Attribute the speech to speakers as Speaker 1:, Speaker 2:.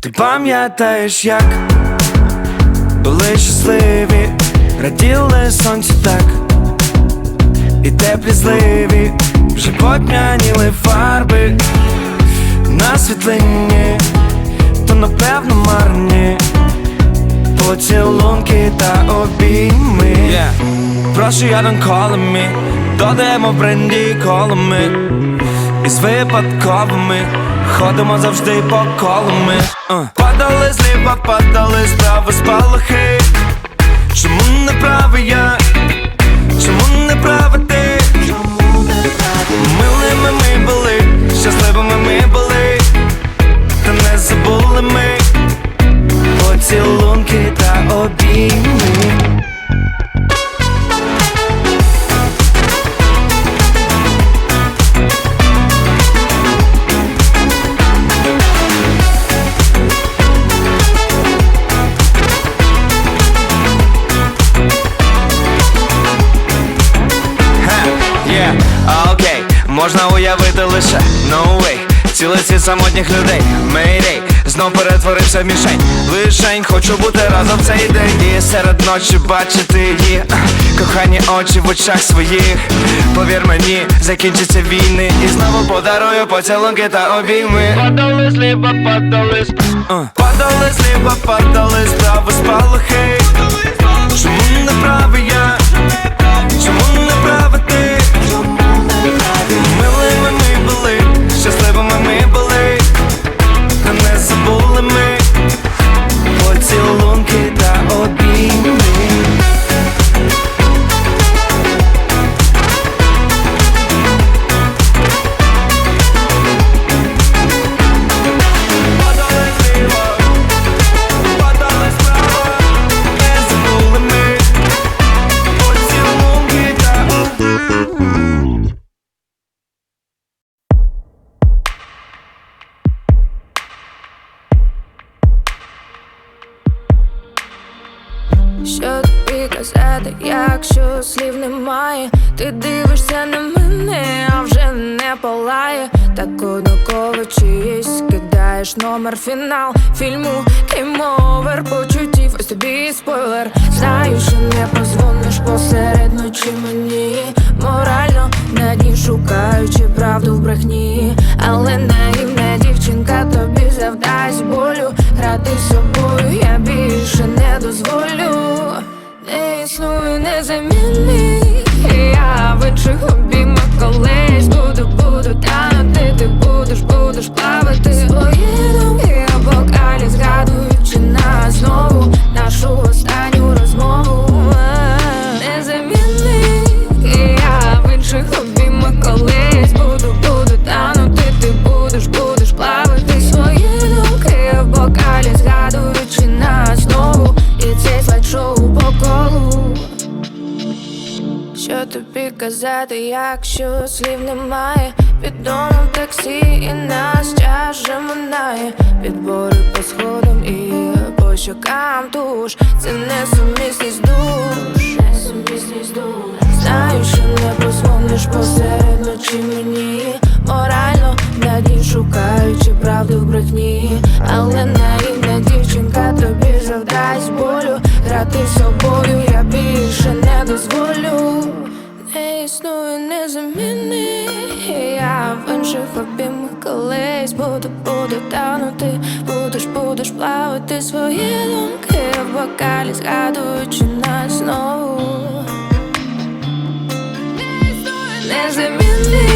Speaker 1: Ти пам'ятаєш, як були щасливі, раділи сонцю так, і теплі зливі, вже потьмяніли фарби на світлині, то напевно марні поцілунки та обійми. Yeah. Прошу, я call me Додаємо в бренді колами Із випадковими Ходимо завжди по колами uh. Падали зліва, падали справа спалахи Чому не правий я? Чому не правий можна уявити лише no way. Цілий світ самотніх людей, Mayday Знов перетворився в мішень. Лишень, хочу бути разом цей день. І серед ночі бачити її. Кохані очі в очах своїх. Повір мені, закінчаться війни. І знову подарую поцілунки та обійми.
Speaker 2: Падали зліва, падали
Speaker 1: Uh. Падали
Speaker 3: Що тобі казати, якщо слів немає, ти дивишся на мене, а вже не палає. Так однаково чиїсь кидаєш номер фінал фільму Кейм-овер почуттів, ось тобі спойлер. Знаю, що не позвониш посеред ночі мені морально на дні шукаючи правду в брехні, але наївна дівчинка тобі завдасть болю. Грати собою я більше не дозволю. doesn't mean тобі казати, якщо слів немає. Під домом таксі і нас час же минає. Підбори по сходам і по щокам туш. Це несумісність душ. Несумісність душ. Знаю, що не позвониш посеред ночі мені. Морально на дні шукаючи правду в брехні. Але наївна існує незамінний. Я в інших обіймах колись буду, буду танути. Будеш, будеш плавати свої думки в бокалі, згадуючи нас знову. Незамінний. Я